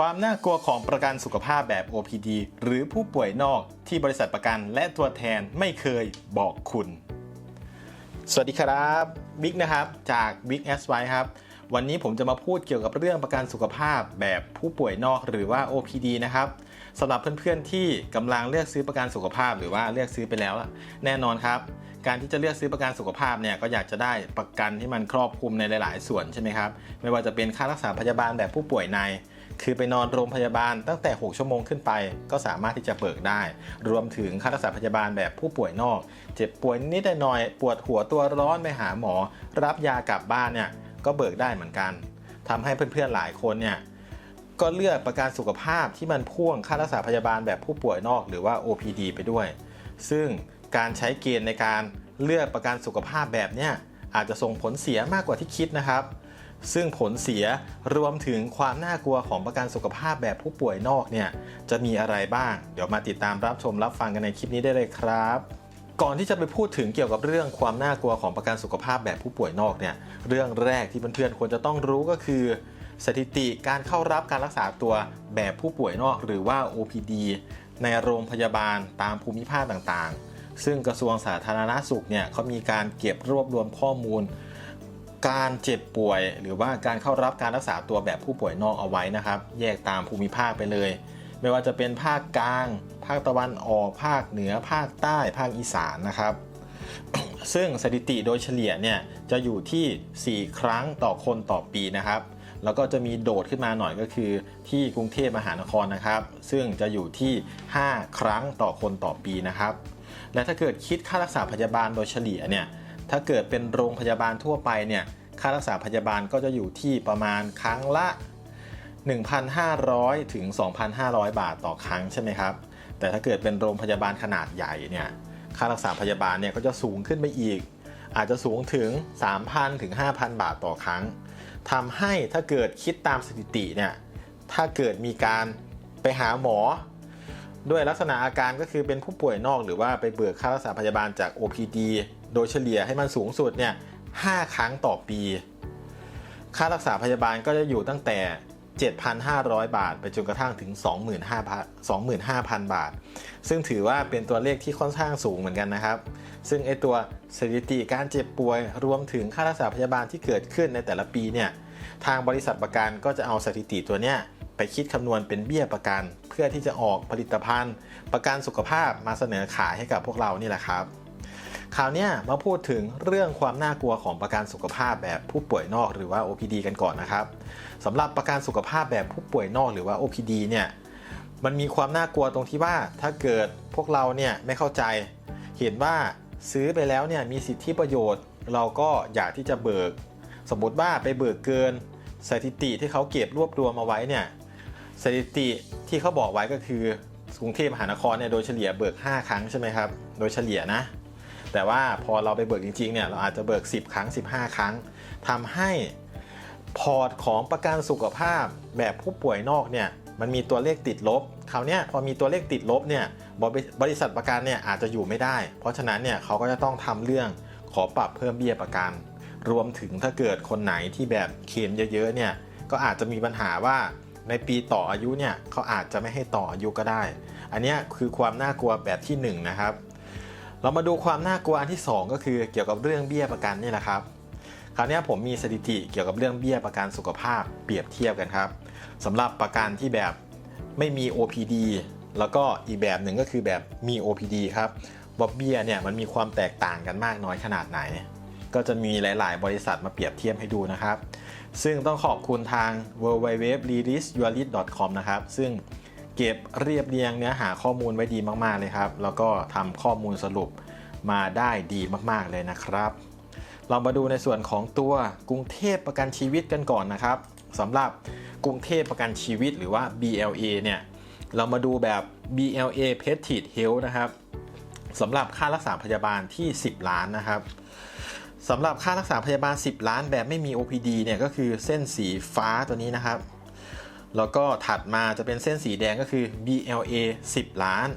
ความน่ากลัวของประกันสุขภาพแบบ OPD หรือผู้ป่วยนอกที่บริษัทประกันและตัวแทนไม่เคยบอกคุณ สวัสดีครับบิ๊กนะครับ จาก Big S y ครับ วันนี้ผมจะมาพูดเกี่ยวกับเรื่องประกันสุขภาพแบบผู้ป่วยนอกหรือว่า OPD นะครับสำหรับเพื่อนๆที่กำลังเลือกซื้อประกันสุขภาพหรือว่าเลือกซื้อไปแล้ว แน่นอนครับ การที่จะเลือกซื้อประกันสุขภาพเนี่ยก็อยากจะได้ประกันที่มันครอบคลุมในหลาย ๆ ส่วนใช่ไหมครับไม่ว่าจะเป็นค่ารักษาพยาบาลแบบผู้ป่วยใน คือไปนอนโรงพยาบาลตั้งแต่ 6 ชั่วโมงขึ้นไป ก็สามารถที่จะเบิกได้ รวมถึงค่ารักษาพยาบาลแบบผู้ป่วยนอก เจ็บป่วยนิดหน่อย ปวดหัวตัวร้อนไปหาหมอ รับยากลับบ้านเนี่ยก็เบิกได้เหมือนกันทำให้เพื่อนๆหลายคนเนี่ยก็เลือกประกันสุขภาพที่มันพ่วงค่ารักษาพยาบาลแบบผู้ป่วยนอกหรือว่า OPD ไปด้วย ซึ่งการใช้เกณฑ์ในการเลือกประกันสุขภาพแบบเนี้ยอาจจะส่งผลเสียมากกว่าที่คิดนะครับ ซึ่งผลเสียรวมถึงความน่ากลัวของประกันสุขภาพแบบผู้ป่วยนอกเนี่ยจะมีอะไรบ้าง เดี๋ยวมาติดตามรับชมรับฟังกันในคลิปนี้ได้เลยครับก่อนที่จะไปพูดถึงเกี่ยวกับเรื่องความน่ากลัวของประกันสุขภาพแบบผู้ป่วยนอกเนี่ย เรื่องแรกที่เพื่อนๆควรจะต้องรู้ก็คือ สถิติการเข้ารับการรักษาตัวแบบผู้ป่วยนอกหรือว่า OPD ในโรงพยาบาลตามภูมิภาคต่างๆ ซึ่งกระทรวงสาธารณาสุขเนี่ยเขามีการเก็บรวบรวมข้อมูล การเจ็บป่วย หรือว่าการเข้ารับการรักษาตัวแบบผู้ป่วยนอกเอาไว้นะครับ แยกตามภูมิภาคไปเลย ไม่ว่าจะเป็นภาคกลาง ภาคตะวันออก ภาคเหนือ ภาคใต้ ภาคอีสานนะครับ ซึ่งสถิติโดยเฉลี่ยเนี่ยจะอยู่ที่ 4 ครั้งต่อคนต่อปีนะครับ แล้วก็จะมีโดดขึ้นมาหน่อยก็คือ ที่กรุงเทพมหานครนะครับ ซึ่งจะอยู่ที่ 5 ครั้งต่อคนต่อปีนะครับ และถ้าเกิดคิดค่ารักษาพยาบาลโดยเฉลี่ยเนี่ย ถ้าเกิดเป็นโรงพยาบาลทั่วไปเนี่ยค่ารักษาพยาบาลก็จะอยู่ที่ประมาณครั้งละ 1,500 ถึง 2,500 บาทต่อครั้งใช่ไหมครับ แต่ถ้าเกิดเป็นโรงพยาบาลขนาดใหญ่เนี่ยค่ารักษาพยาบาลเนี่ยก็จะสูงขึ้นไปอีก อาจจะสูงถึง 3,000 ถึง 5,000 บาทต่อครั้งทำให้ถ้าเกิดคิดตามสถิติเนี่ยถ้าเกิดมีการไปหาหมอ ด้วยลักษณะอาการก็คือเป็นผู้ป่วยนอกหรือว่าไปเบิกค่ารักษาพยาบาลจาก OPD โดยเฉลี่ยให้มันสูงสุดเนี่ย5ครั้งต่อปี ค่ารักษาพยาบาลก็จะอยู่ตั้งแต่ 7,500 บาท ไปจนกระทั่งถึง25,000 25,000 บาท ซึ่งถือว่าเป็นตัวเลขที่ค่อนข้างสูงเหมือนกันนะครับ ซึ่งไอตัวสถิติการเจ็บป่วยรวมถึงค่ารักษาพยาบาลที่เกิดขึ้นในแต่ละปีเนี่ยทางบริษัทประกันก็จะเอาสถิติตัวเนี้ยไปคิดคำนวณเป็นเบี้ยประกัน เพื่อที่จะออกผลิตภัณฑ์ ประกันสุขภาพมาเสนอขายให้กับพวกเรานี่แหละครับ คราวนี้มาพูดถึงเรื่องความน่ากลัวของประกันสุขภาพแบบผู้ป่วยนอกหรือว่า OPD กันก่อนนะครับสำหรับประกันสุขภาพแบบผู้ป่วยนอกหรือว่า OPD เนี่ยมันมีความน่ากลัวตรงที่ว่าถ้าเกิดพวกเราเนี่ยไม่เข้าใจ เห็นว่าซื้อไปแล้วเนี่ยมีสิทธิประโยชน์ เราก็อยากที่จะเบิก สมมติว่าไปเบิกเกิน สถิติที่เขาเก็บรวบรวมเอาไว้เนี่ยสถิติที่เขาบอกไว้ก็คือกรุงเทพมหานครเนี่ยโดยเฉลี่ยเบิก 5 ครั้งใช่ไหมครับ โดยเฉลี่ยนะ แต่ว่าพอเราไปเบิกจริงๆเนี่ยเราอาจจะเบิก 10 ครั้ง 15 ครั้งทำให้พอร์ตของประกันสุขภาพแบบผู้ป่วยนอกเนี่ยมันมีตัวเลขติดลบคราวเนี้ยพอมีตัวเลขติดลบเนี่ยบริบริษัทประกันเนี่ยอาจจะอยู่ไม่ได้ เพราะฉะนั้นเนี่ยเขาก็จะต้องทำเรื่องขอปรับเพิ่มเบี้ยประกัน รวมถึงถ้าเกิดคนไหนที่แบบเคลมเยอะๆเนี่ยก็อาจจะมีปัญหาว่าในปีต่ออายุเนี่ยเขาอาจจะไม่ให้ต่ออายุก็ได้ อันนี้คือความน่ากลัวแบบที่หนึ่งนะครับ เรามาดูความน่ากลัวอันที่ 2 ก็คือเกี่ยวกับเรื่องเบี้ยประกันนี่แหละครับ คราวนี้ผมมีสถิติเกี่ยวกับเรื่องเบี้ยประกันสุขภาพเปรียบเทียบกันครับสำหรับประกันที่แบบไม่มี OPD แล้วก็อีกแบบหนึ่งก็คือแบบมี OPD ครับว่าเบี้ยเนี่ยมันมีความแตกต่างกันมากน้อยขนาดไหน ก็จะมีหลาย ๆ บริษัทมาเปรียบเทียบให้ดูนะครับ ซึ่งต้องขอบคุณทาง w w w r e l e a s e y o u r l i s c o m นะครับซึ่ง เก็บเรียบเรียงเนื้อหาข้อมูลไว้ดีมากๆเลยครับ แล้วก็ทำข้อมูลสรุปมาได้ดีมากๆเลยนะครับ เรามาดูในส่วนของตัวกรุงเทพประกันชีวิตกันก่อนนะครับสำหรับกรุงเทพประกันชีวิตหรือว่า BLA เนี่ย เรามาดูแบบ BLA p e t i t Health นะครับสำหรับค่ารักษาพยาบาลที่ 10 ล้านนะครับสำหรับค่ารักษาพยาบาล 10 ล้านแบบไม่มี OPD เนี่ยก็คือเส้นสีฟ้าตัวนี้นะครับ แล้วก็ถัดมาจะเป็นเส้นสีแดงก็คือ BLA 10 ล้าน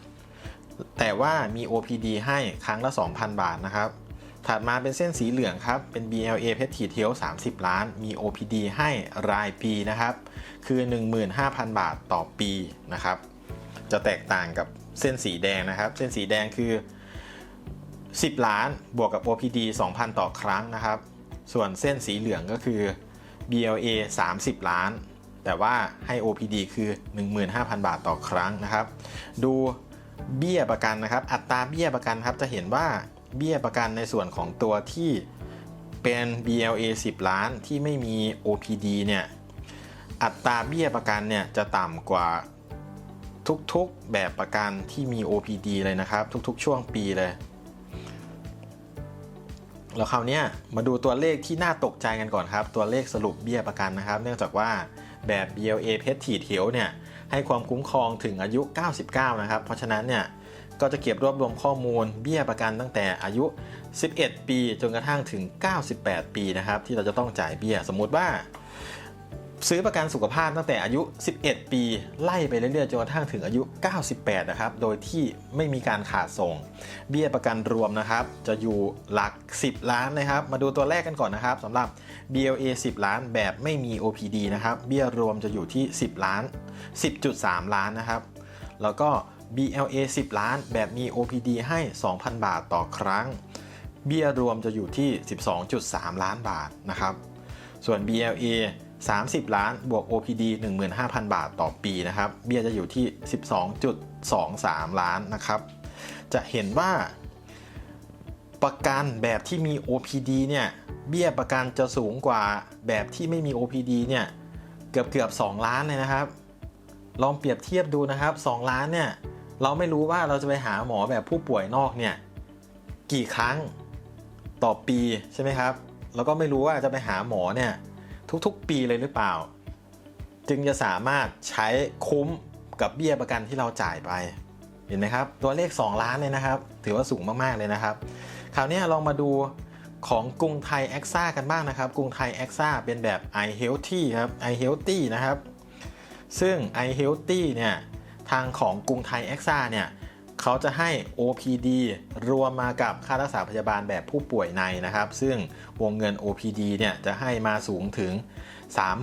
แต่ว่ามี OPD ให้ครั้งละ 2,000 บาทนะครับ ถัดมาเป็นเส้นสีเหลืองครับ เป็น BLA เพชรถีเทล30 ล้าน มี OPD ให้รายปีนะครับ คือ 15,000 บาทต่อปีนะครับ จะแตกต่างกับเส้นสีแดงนะครับ เส้นสีแดงคือ 10 ล้าน บวกกับ OPD 2,000 ต่อครั้งนะครับ ส่วนเส้นสีเหลืองก็คือ BLA 30 ล้าน แต่ว่าให้ OPD คือ 15,000 บาทต่อครั้งนะครับ ดูเบี้ยประกันนะครับ อัตราเบี้ยประกันครับ จะเห็นว่าเบี้ยประกันในส่วนของตัวที่เป็น BLA 10 ล้านที่ไม่มี OPD เนี่ย อัตราเบี้ยประกันเนี่ยจะต่ำกว่าทุกๆแบบประกันที่มี OPD เลยนะครับ ทุกๆ ช่วงปีเลย แล้วคราวนี้มาดูตัวเลขที่น่าตกใจกันก่อนครับ ตัวเลขสรุปเบี้ยประกันนะครับ เนื่องจากว่า แบบ BLA เพชรถีเถียวเนี่ยให้ความคุ้มครองถึงอายุ 99 นะครับ เพราะฉะนั้นเนี่ยก็จะเก็บรวบรวมข้อมูลเบี้ยประกันตั้งแต่อายุ 11 ปี จนกระทั่งถึง 98 ปีนะครับที่เราจะต้องจ่ายเบี้ยสมมุติว่า ซื้อประกันสุขภาพตั้งแต่อายุ 11 ปี ไล่ไปเรื่อยๆจนกระทั่งถึงอายุ 98 นะครับ โดยที่ไม่มีการขาดส่ง เบี้ยประกันรวมนะครับ จะอยู่หลัก 10 ล้านนะครับ มาดูตัวแรกกันก่อนนะครับสำหรับ BLA 10 ล้านแบบไม่มี OPD นะครับ เบี้ยรวมจะอยู่ที่ 10 ล้าน 10.3 ล้านนะครับ แล้วก็ BLA 10 ล้านแบบมี OPD ให้ 2,000 บาทต่อครั้ง เบี้ยรวมจะอยู่ที่ 12.3 ล้านบาทนะครับ ส่วน BLA 30 ล้านบวก OPD 15,000 บาทต่อปีนะครับ เบี้ยจะอยู่ที่ 12.23 ล้านนะครับ จะเห็นว่า ประกันแบบที่มี OPD เนี่ย เบี้ยประกันจะสูงกว่าแบบที่ไม่มี OPD เนี่ย เกือบเกือบ2ล้านเลยนะครับ ลองเปรียบเทียบดูนะครับ 2 ล้านเนี่ย เราไม่รู้ว่าเราจะไปหาหมอแบบผู้ป่วยนอกเนี่ย กี่ครั้งต่อปีใช่ไหมครับ แล้วก็ไม่รู้ว่าจะไปหาหมอเนี่ย ทุกๆ ปีเลยหรือเปล่า จึงจะสามารถใช้คุ้มกับเบี้ยประกันที่เราจ่ายไป เห็นไหมครับ ตัวเลข 2 ล้านเลยนะครับ ถือว่าสูงมากๆเลยนะครับ คราวนี้ลองมาดูของกรุงไทยแอคซ่ากันบ้างนะครับ กรุงไทยแอคซ่าเป็นแบบ i healthy ครับ i healthy นะครับ ซึ่ง i healthy เนี่ยทางของกรุงไทยแอคซ่าเนี่ย เขาจะให้ OPD รวมมากับค่ารักษาพยาบาลแบบผู้ป่วยในนะครับ ซึ่งวงเงิน OPD เนี่ยจะให้มาสูงถึง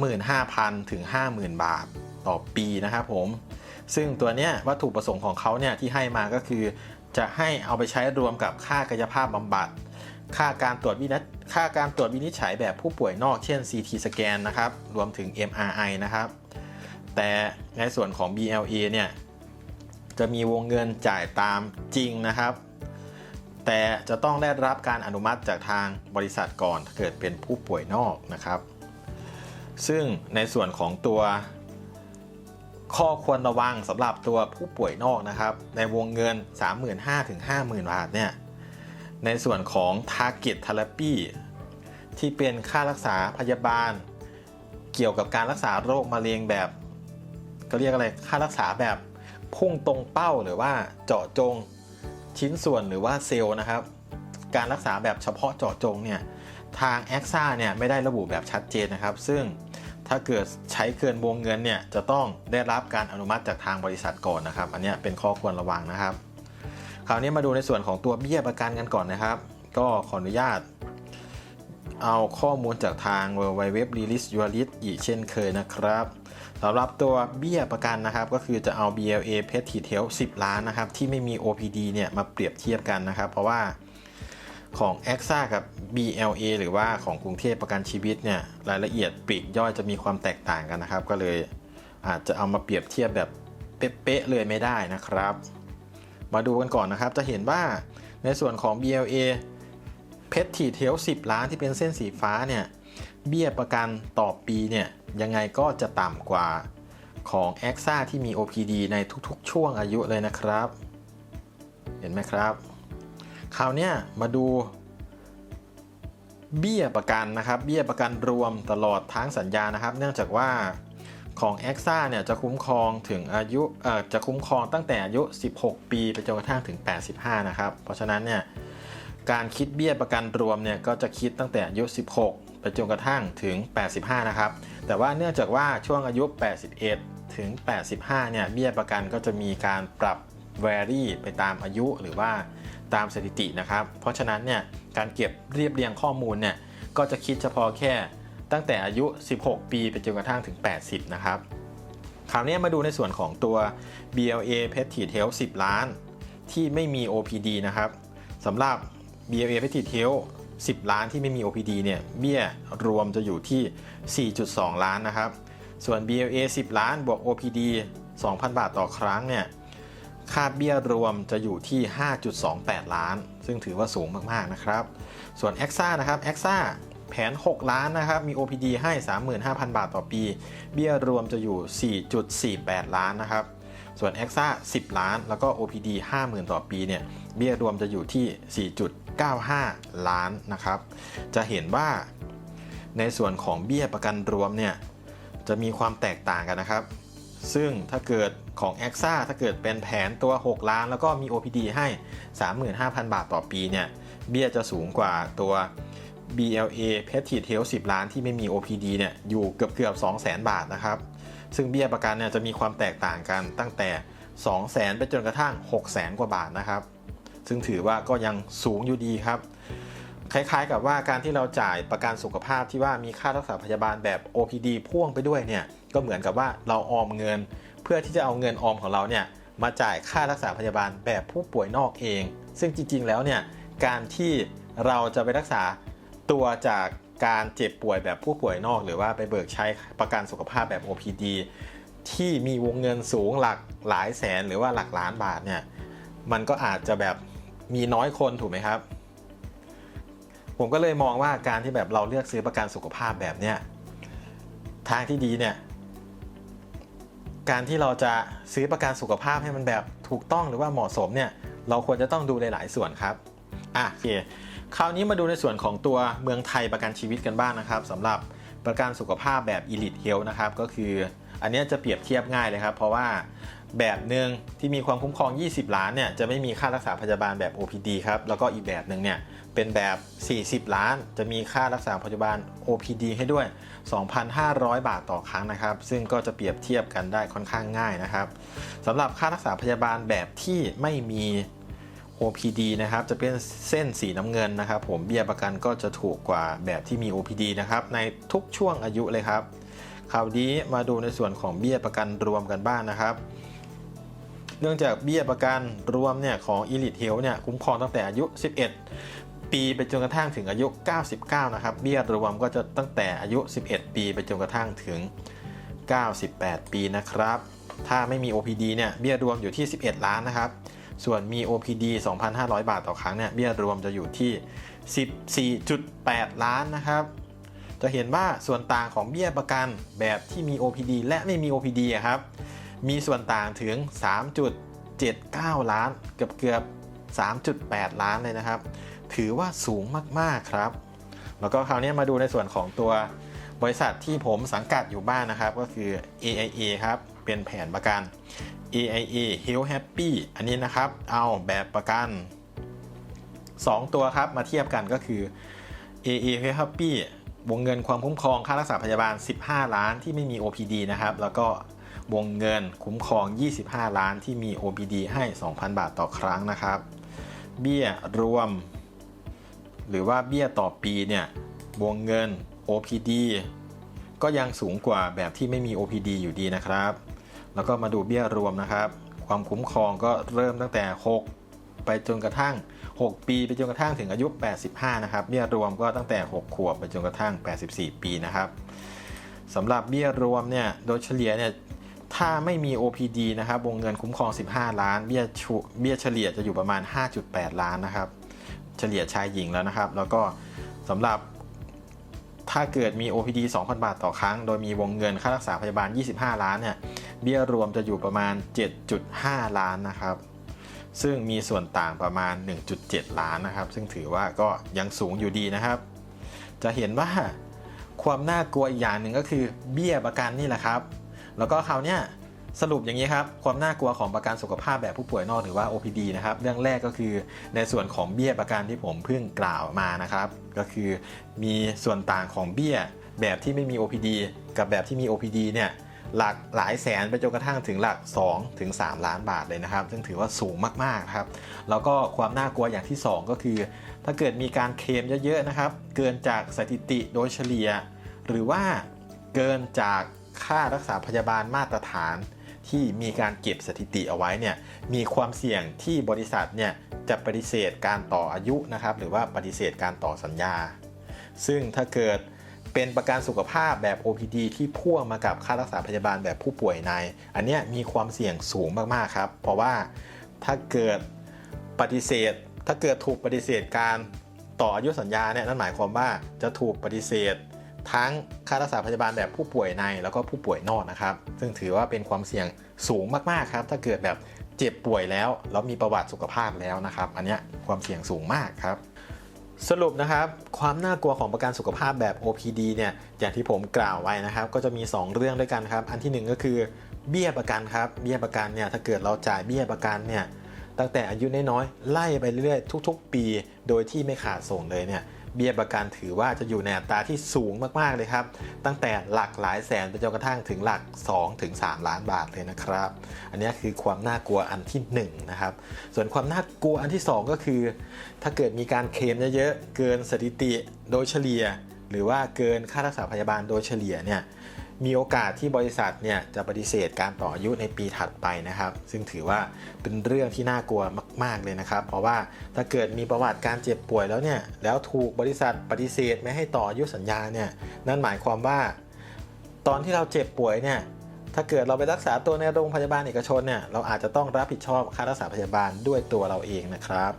35,000 ถึง 50,000 บาทต่อปีนะครับผม ซึ่งตัวเนี้ยวัตถุประสงค์ของเขาเนี่ยที่ให้มาก็คือ จะให้เอาไปใช้รวมกับค่ากายภาพบำบัด ค่าการตรวจวินิจค่าการตรวจวินิจฉัยแบบผู้ป่วยนอก เช่น CT สแกนนะครับ รวมถึง MRI นะครับ แต่ในส่วนของ BLA เนี่ย จะมีวงเงินจ่ายตามจริงนะครับ แต่จะต้องได้รับการอนุมัติจากทางบริษัทก่อนถ้าเกิดเป็นผู้ป่วยนอกนะครับ ซึ่งในส่วนของตัวข้อควรระวังสำหรับตัวผู้ป่วยนอกนะครับ ในวงเงิน 35,000ถึง50,000 บาทเนี่ยในส่วนของ Target Therapy ที่เป็นค่ารักษาพยาบาล เกี่ยวกับการรักษาโรคมะเร็งแบบ ก็เรียกอะไรค่ารักษาแบบ พุ่งตรงเป้าหรือว่าเจาะจงชิ้นส่วนหรือว่าเซลล์นะครับ การรักษาแบบเฉพาะเจาะจงเนี่ยทางแอคซ่าเนี่ยไม่ได้ระบุแบบชัดเจนนะครับ ซึ่งถ้าเกิดใช้เกินวงเงินเนี่ยจะต้องได้รับการอนุมัติจากทางบริษัทก่อนนะครับ อันนี้เป็นข้อควรระวังนะครับ คราวนี้มาดูในส่วนของตัวเบี้ยประกันกันก่อนนะครับ ก็ขออนุญาต เอาข้อมูลจากทาง w w w release your list อีกเช่นเคยนะครับ สำหรับตัวเบี้ยประกันนะครับ ก็คือจะเอา BLA p e t t e l 10 ล้านนะครับ ที่ไม่มี OPD เนี่ยมาเปรียบเทียบกันนะครับ เพราะว่าของ a x a กับ BLA หรือว่าของกรุงเทพประกันชีวิตเนี่ยรายละเอียดปลีกย่อยจะมีความแตกต่างกันนะครับ ก็เลยอาจจะเอามาเปรียบเทียบแบบเป๊ะๆเลยไม่ได้นะครับ มาดูกันก่อนนะครับ จะเห็นว่าในส่วนของ BLA เพชรถีเทล10 ล้านที่เป็นเส้นสีฟ้าเนี่ยเบี้ยประกันต่อปีเนี่ย ยังไงก็จะต่ำกว่าของ a x a ที่มี OPD ในทุกๆ ช่วงอายุเลยนะครับ เห็นไหมครับ คราวนี้มาดู เบี้ยประกันนะครับ เบี้ยประกันรวมตลอดทั้งสัญญานะครับ เนื่องจากว่าของ a x a เนี่ยจะคุ้มครองถึงอายุเอ่อจะคุ้มครองตั้งแต่อายุ 16 ปีไปจนกระทั่งถึง 85 นะครับ เพราะฉะนั้นเนี่ยการคิดเบี้ยประกันรวมเนี่ยก็จะคิดตั้งแต่อายุ 16 ไปจนกระทั่งถึง 85 นะครับ แต่ว่าเนื่องจากว่าช่วงอายุ 81 ถึง 85 เนี่ย เบี้ยประกันก็จะมีการปรับ vary ไปตามอายุหรือว่าตามสถิตินะครับ เพราะฉะนั้นเนี่ย การเก็บเรียบเรียงข้อมูลเนี่ย ก็จะคิดเฉพาะแค่ตั้งแต่อายุ 16 ปีไปจนกระทั่งถึง 80 นะครับ คราวนี้มาดูในส่วนของตัว BLA p e t i t Health 10 ล้าน ที่ไม่มี OPD นะครับสำหรับ BLA p e t i t Health 10 ล้านที่ไม่มี OPD เนี่ยเบี้ยรวมจะอยู่ที่ 4.2 ล้านนะครับ ส่วน BLA 10 ล้านบวก OPD 2,000 บาทต่อครั้งเนี่ยค่าเบี้ยรวมจะอยู่ที่ 5.28 ล้าน ซึ่งถือว่าสูงมากๆนะครับ ส่วน a x a นะครับ a x a แผน 6 ล้านนะครับ มี OPD ให้ 35,000 บาทต่อปี เบี้ยรวมจะอยู่ 4.48 ล้านนะครับ ส่วน a x a 10 ล้าน แล้วก็ OPD 50,000 ต่อปีเนี่ย เบี้ยรวมจะอยู่ที่ 95 ล้านนะครับ จะเห็นว่าในส่วนของเบี้ยประกันรวมเนี่ยจะมีความแตกต่างกันนะครับ ซึ่งถ้าเกิดของ a x a ถ้าเกิดเป็นแผนตัว 6 ล้าน แล้วก็มี OPD ให้ 35,000 บาทต่อปีเนี่ยเบี้ยจะสูงกว่าตัว BLA p e t i t Health 10 ล้านที่ไม่มี OPD เนี่ยอยู่เกือบเกือบ200,000 บาทนะครับ ซึ่งเบี้ยประกันเนี่ยจะมีความแตกต่างกันตั้งแต่ 200,000 ไปจนกระทั่ง 600,000 กว่าบาทนะครับ ซึ่งถือว่าก็ยังสูงอยู่ดีครับ คล้ายๆกับว่าการที่เราจ่ายประกันสุขภาพที่ว่ามีค่ารักษาพยาบาลแบบ OPD พ่วงไปด้วยเนี่ยก็เหมือนกับว่าเราออมเงิน เพื่อที่จะเอาเงินออมของเราเนี่ยมาจ่ายค่ารักษาพยาบาลแบบผู้ป่วยนอกเอง ซึ่งจริงๆแล้วเนี่ยการที่เราจะไปรักษาตัวจากการเจ็บป่วยแบบผู้ป่วยนอก หรือว่าไปเบิกใช้ประกันสุขภาพแบบ OPD ที่มีวงเงินสูงหลักหลายแสนหรือว่าหลักล้านบาทเนี่ยมันก็อาจจะแบบ มีน้อยคนถูกไหมครับ ผมก็เลยมองว่าการที่แบบเราเลือกซื้อประกันสุขภาพแบบเนี้ยทางที่ดีเนี่ยการที่เราจะซื้อประกันสุขภาพให้มันแบบถูกต้องหรือว่าเหมาะสมเนี่ยเราควรจะต้องดูหลายๆส่วนครับอะโอเคคราวนี้มาดูในส่วนของตัวเมืองไทยประกันชีวิตกันบ้างนะครับสำหรับประกันสุขภาพแบบ Elite Health นะครับก็คืออันนี้จะเปรียบเทียบง่ายเลยครับ เพราะว่า แบบหนึ่งที่มีความคุ้มครอง 20 ล้านเนี่ยจะไม่มีค่ารักษาพยาบาลแบบ OPD ครับแล้วก็อีกแบบหนึ่งเนี่ยเป็นแบบ 40 ล้าน จะมีค่ารักษาพยาบาล OPD ให้ด้วย 2,500 บาทต่อครั้งนะครับ ซึ่งก็จะเปรียบเทียบกันได้ค่อนข้างง่ายนะครับสำหรับค่ารักษาพยาบาลแบบที่ไม่มี OPD นะครับจะเป็นเส้นสีน้ำเงินนะครับ ผมเบี้ยประกันก็จะถูกกว่าแบบที่มี OPD นะครับในทุกช่วงอายุเลยครับคราวนี้มาดูในส่วนของเบี้ยประกันรวมกันบ้างนะครับ เนื่องจากเบี้ยประกันรวมเนี่ยของ Elite Health เนี่ยคุ้มครองตั้งแต่อายุ 11 ปีไปจนกระทั่งถึงอายุ 99 นะครับ เบี้ยรวมก็จะตั้งแต่อายุ 11 ปีไปจนกระทั่งถึง 98 ปีนะครับ ถ้าไม่มี OPD เนี่ยเบี้ยรวมอยู่ที่ 11 ล้านนะครับ ส่วนมี OPD 2,500 บาทต่อครั้งเนี่ยเบี้ยรวมจะอยู่ที่ 14.8 ล้านนะครับจะเห็นว่าส่วนต่างของเบี้ยประกันแบบที่มี OPD และไม่มี OPD ครับ มีส่วนต่างถึง 3.79 ล้าน เกือบเกือบ 3.8 ล้านเลยนะครับ ถือว่าสูงมากๆครับ แล้วก็คราวนี้มาดูในส่วนของตัวบริษัทที่ผมสังกัดอยู่บ้านนะครับ ก็คือ AIA ครับ เป็นแผนประกัน AIA Health Happy อันนี้นะครับ เอาแบบประกัน 2 ตัวครับมาเทียบกันก็คือ AA Health Happy วงเงินความคุ้มครองค่ารักษาพยาบาล 15 ล้านที่ไม่มี OPD นะครับ แล้วก็ วงเงินคุ้มครอง 25 ล้านที่มี OPD ให้ 2,000 บาทต่อครั้งนะครับ เบี้ยรวม หรือว่าเบี้ยต่อปีเนี่ยวงเงิน OPD ก็ยังสูงกว่าแบบที่ไม่มี OPD อยู่ดีนะครับ แล้วก็มาดูเบี้ยรวมนะครับ ความคุ้มครองก็เริ่มตั้งแต่ 6 ไปจนกระทั่ง 6 ปีไปจนกระทั่งถึงอายุ 85 นะครับ เบี้ยรวมก็ตั้งแต่ 6 ขวบไปจนกระทั่ง 84 ปีนะครับสำหรับเบี้ยรวมเนี่ย โดยเฉลี่ยเนี่ย ถ้าไม่มี OPD นะครับ วงเงินคุ้มครอง 15 ล้าน เบี้ยชุเบี้ยเฉลี่ยจะอยู่ประมาณ 5.8 ล้านนะครับ เฉลี่ยชายหญิงแล้วนะครับ แล้วก็สำหรับถ้าเกิดมี OPD 2,000 บาทต่อครั้ง โดยมีวงเงินค่ารักษาพยาบาล 25 ล้านเนี่ย เบี้ยรวมจะอยู่ประมาณ 7.5 ล้านนะครับ ซึ่งมีส่วนต่างประมาณ 1.7 ล้านนะครับ ซึ่งถือว่าก็ยังสูงอยู่ดีนะครับ จะเห็นว่าความน่ากลัวอีกอย่างหนึ่งก็คือเบี้ยประกันนี่แหละครับ แล้วก็คราวเนี้ยสรุปอย่างนี้ครับความน่ากลัวของประกันสุขภาพแบบผู้ป่วยนอกหรือว่า OPD นะครับเรื่องแรกก็คือในส่วนของเบี้ยประกันที่ผมเพิ่งกล่าวมานะครับ ก็คือมีส่วนต่างของเบี้ยแบบที่ไม่มี OPD กับแบบที่มี OPD เนี่ยหลักหลายแสนไปจนกระทั่งถึงหลัก2ถึง3ล้านบาทเลยนะครับ ซึ่งถือว่าสูงมากๆครับ แล้วก็ความน่ากลัวอย่างที่ 2 ก็คือ ถ้าเกิดมีการเคลมเยอะๆนะครับ เกินจากสถิติโดยเฉลี่ย หรือว่าเกินจาก ค่ารักษาพยาบาลมาตรฐานที่มีการเก็บสถิติเอาไว้เนี่ยมีความเสี่ยงที่บริษัทเนี่ยจะปฏิเสธการต่ออายุนะครับหรือว่าปฏิเสธการต่อสัญญา ซึ่งถ้าเกิดเป็นประกันสุขภาพแบบ OPD ที่พ่วงมากับค่ารักษาพยาบาลแบบผู้ป่วยใน อันเนี้ยมีความเสี่ยงสูงมากๆครับ เพราะว่าถ้าเกิดปฏิเสธ ถ้าเกิดถูกปฏิเสธการต่ออายุสัญญาเนี่ยนั่นหมายความว่าจะถูกปฏิเสธ ทั้งค่ารักษาพยาบาลแบบผู้ป่วยในแล้วก็ผู้ป่วยนอกนะครับ ซึ่งถือว่าเป็นความเสี่ยงสูงมากๆครับถ้าเกิดแบบเจ็บป่วยแล้วแล้วมีประวัติสุขภาพแล้วนะครับ อันนี้ความเสี่ยงสูงมากครับ สรุปนะครับความน่ากลัวของประกันสุขภาพแบบ OPD เนี่ยอย่างที่ผมกล่าวไว้นะครับ ก็จะมี 2 เรื่องด้วยกันครับ อันที่ 1 ก็คือเบี้ยประกันครับเบี้ยประกันเนี่ยถ้าเกิดเราจ่ายเบี้ยประกันเนี่ยตั้งแต่อายุน้อยๆไล่ไปเรื่อยๆทุก ๆ ปี โดยที่ไม่ขาดส่งเลยเนี่ย เบี้ยประกันถือว่าจะอยู่ในอัตราที่สูงมากๆเลยครับ ตั้งแต่หลักหลายแสนไปจนกระทั่งถึงหลัก2ถึง3ล้านบาทเลยนะครับ อันนี้คือความน่ากลัวอันที่1นะครับส่วนความน่ากลัวอันที่ 2 ก็คือ ถ้าเกิดมีการเคลมเยอะๆเกินสถิติโดยเฉลี่ย หรือว่าเกินค่ารักษาพยาบาลโดยเฉลี่ยเนี่ย มีโอกาสที่บริษัทเนี่ยจะปฏิเสธการต่ออายุในปีถัดไปนะครับ ซึ่งถือว่าเป็นเรื่องที่น่ากลัวมาก ๆเลยนะครับ เพราะว่าถ้าเกิดมีประวัติการเจ็บป่วยแล้วเนี่ยแล้วถูกบริษัทปฏิเสธไม่ให้ต่ออายุสัญญาเนี่ยนั่นหมายความว่า ตอนที่เราเจ็บป่วยเนี่ยถ้าเกิดเราไปรักษาตัวในโรงพยาบาลเอกชนเนี่ยเราอาจจะต้องรับผิดชอบค่ารักษาพยาบาลด้วยตัวเราเองนะครับ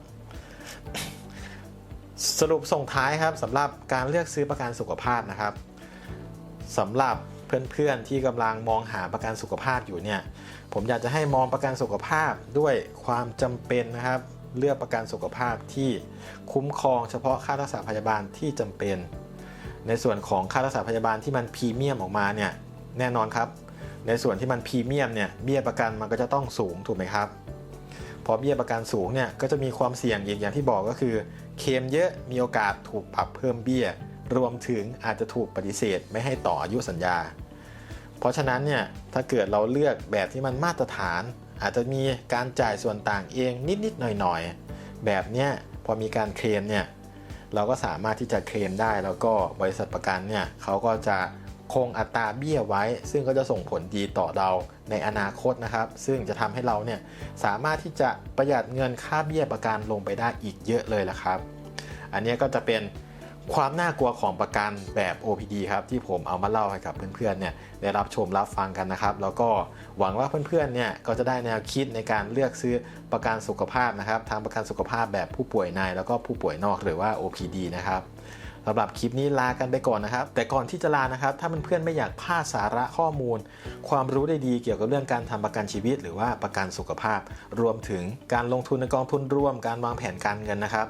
สรุปส่งท้ายครับสำหรับการเลือกซื้อประกันสุขภาพนะครับสำหรับ เพื่อนๆที่กำลังมองหาประกันสุขภาพอยู่เนี่ยผมอยากจะให้มองประกันสุขภาพด้วยความจำเป็นนะครับ เลือกประกันสุขภาพที่คุ้มครองเฉพาะค่ารักษาพยาบาลที่จำเป็น ในส่วนของค่ารักษาพยาบาลที่มันพรีเมียมออกมาเนี่ยแน่นอนครับ ในส่วนที่มันพรีเมียมเนี่ยเบี้ยประกันมันก็จะต้องสูงถูกไหมครับพอเบี้ยประกันสูงเนี่ยก็จะมีความเสี่ยงอีกอย่างที่บอกก็คือเคมเยอะมีโอกาสถูกปรับเพิ่มเบี้ย รวมถึงอาจจะถูกปฏิเสธไม่ให้ต่ออายุสัญญา เพราะฉะนั้นเนี่ยถ้าเกิดเราเลือกแบบที่มันมาตรฐาน อาจจะมีการจ่ายส่วนต่างเองนิดๆหน่อยๆ แบบเนี้ยพอมีการเคลมเนี่ยเราก็สามารถที่จะเคลมได้แล้วก็บริษัทประกันเนี่ยเขาก็จะคงอัตราเบี้ยไว้ ซึ่งก็จะส่งผลดีต่อเราในอนาคตนะครับ ซึ่งจะทำให้เราเนี่ยสามารถที่จะประหยัดเงินค่าเบี้ยประกันลงไปได้อีกเยอะเลยละครับ อันนี้ก็จะเป็น ความน่ากลัวของประกันแบบ OPD ครับที่ผมเอามาเล่าให้กับเพื่อนๆเนี่ยได้รับชมรับฟังกันนะครับ แล้วก็หวังว่าเพื่อนๆเนี่ยก็จะได้แนวคิดในการเลือกซื้อประกันสุขภาพนะครับทางประกันสุขภาพแบบผู้ป่วยใน แล้วก็ผู้ป่วยนอกหรือว่า OPD นะครับสำหรับคลิปนี้ลากันไปก่อนนะครับ แต่ก่อนที่จะลานะครับ ถ้าเพื่อนๆไม่อยากพลาดสาระข้อมูล ความรู้ได้ดีเกี่ยวกับเรื่องการทำประกันชีวิต หรือว่าประกันสุขภาพ รวมถึงการลงทุนในกองทุนร่วม การวางแผนการเงินนะครับ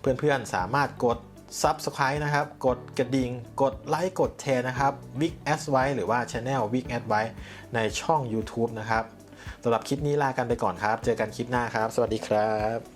เพื่อนๆสามารถกด Subscribe นะครับ กดกระดิ่ง กดไลค์กดแชร์นะครับ w i g S ไว้หรือว่า Channel w i g S ไว้ในช่อง YouTube นะครับสำหรับคลิปนี้ลากันไปก่อนครับ เจอกันคลิปหน้าครับ สวัสดีครับ